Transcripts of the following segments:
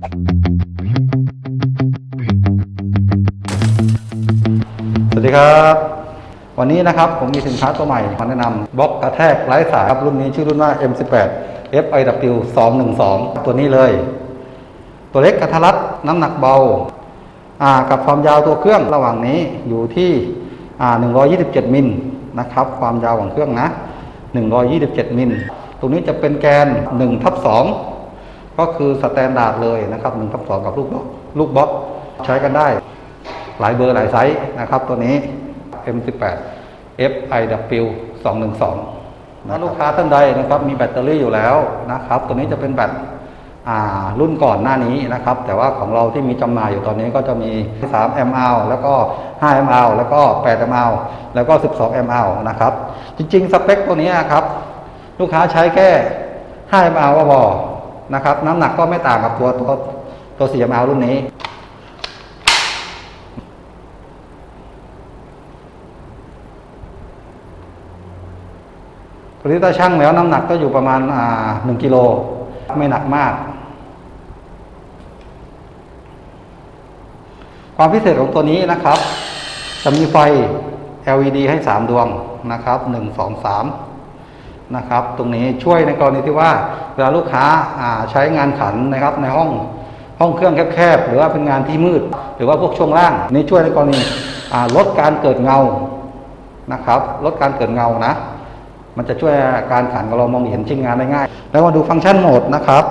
สวัสดีครับ วันนี้นะครับผมมีสินค้าตัวใหม่มาแนะนำบล็อกกระแทกไร้สายครับรุ่นนี้ชื่อรุ่นว่า M18 FIW 212 ตัวนี้เลย ตัวเล็กกระทัดรัดน้ำหนักเบาอ่ากับความยาวตัวเครื่องระหว่างนี้อยู่ที่อ่า127 มิลนะครับ ความยาวของเครื่องนะ 127 มิล ตรงนี้จะเป็นแกน1ทับ2 ก็คือสแตนดาร์ดเลยนะครับ1ทับ2กับลูกบล็อกลูกบล็อกใช้กันได้ หลายเบอร์หลายไซส์นะครับตัวนี้ M18 FIW 212ถ้าลูกค้าท่านใดนะครับมีแบตเตอรี่อยู่แล้วนะครับ ตัวนี้จะเป็นแบตอ่ารุ่นก่อนหน้านี้นะครับ แต่ว่าของเราที่มีจำหน่ายอยู่ตอนนี้ก็จะมี 3 mAh แล้วก็ 5 mAh แล้วก็ 8 mAh แล้วก็ 12 mAh นะครับ จริงๆ สเปคตัวนี้ครับ ลูกค้าใช้แค่ 5 mAh ก็พอ นะครับ น้ำหนักก็ไม่ต่างกับตัวตัวตัว4 mAh รุ่นนี้ ตัวนี้ถ้าช่างแล้วน้ำหนักก็อยู่ประมาณอ่าหนึ่งกิโลไม่หนักมาก ความพิเศษของตัวนี้นะครับ จะมีไฟ LED ให้ 3 ดวงนะครับ 1 2 3 นะครับ ตรงนี้ช่วยในกรณีที่ว่าเวลาลูกค้าาใช้งานขันนะครับในห้องห้องเครื่องแคบๆ หรือว่าเป็นงานที่มืด หรือว่าพวกช่วงล่างนี่ช่วยในกรณีลดการเกิดเงานะครับลดการเกิดเงานะ มันจะช่วยการขันของเรามองเห็นชิ้นงานได้ง่าย แล้วมาดูฟังก์ชันโหมดนะครับ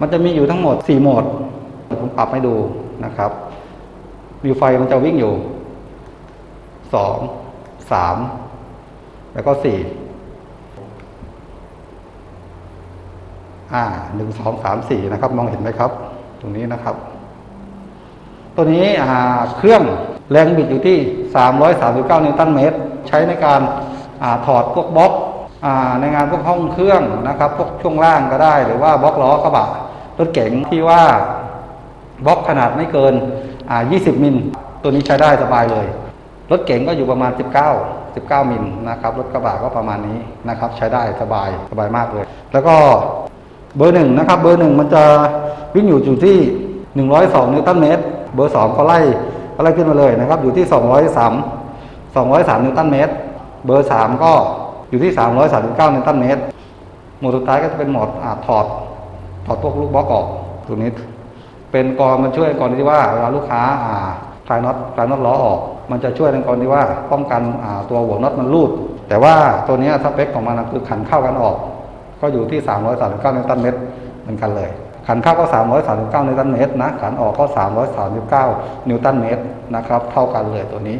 มันจะมีอยู่ทั้งหมด 4 โหมด ผมปรับให้ดูนะครับวิวไฟมันจะวิ่งอยู่ 2 3 แล้วก็ 4 อ่าหนึ่งสองสามสี่นะครับ มองเห็นไหมครับ ตรงนี้นะครับ ตัวนี้อ่าเครื่องแรงบิดอยู่ที่339นิวตันเมตร ใช้ในการอาถอดพวกบล็อกอาในงานพวกห้องเครื่องนะครับ พวกช่วงล่างก็ได้ หรือว่าบล็อกล้อกระบะรถเก๋งที่ว่าบล็อกขนาดไม่เกินอ่า20 มิล ตัวนี้ใช้ได้สบายเลย รถเก๋งก็อยู่ประมาณ 19 19 มิลนะครับ รถกระบะก็ประมาณนี้นะครับ ใช้ได้สบายสบายมากเลย แล้วก็ เบอร์หนึ่งนะครับ เบอร์หนึ่งมันจะวิ่งอยู่อยู่ที่ 102นิวตันเมตร เบอร์สองก็ไล่ก็ไล่ขึ้นมาเลยนะครับ อยู่ที่ 203 203นิวตันเมตร เบอร์สามก็อยู่ที่ 339นิวตันเมตร หมดสุดท้ายก็จะเป็นหมดอาถอด ถอดพวกลูกบล็อกออกตัวนี้ เป็นกรมันช่วยกรณีที่ว่าเวลาลูกค้าอ่าคลายน็อตคลายน็อตล้อออก มันจะช่วยในกรที่ว่าป้องกันอ่าตัวหัวน็อตมันรูด แต่ว่าตัวนี้สเปคของมันคือขันเข้ากันออก ก็อยู่ที่ 339นิวตันเมตรเหมือนกันเลย ขันเข้าก็ 339นิวตันเมตรนะขันออกก็ 339 นิวตันเมตรนะครับ เท่ากันเลยตัวนี้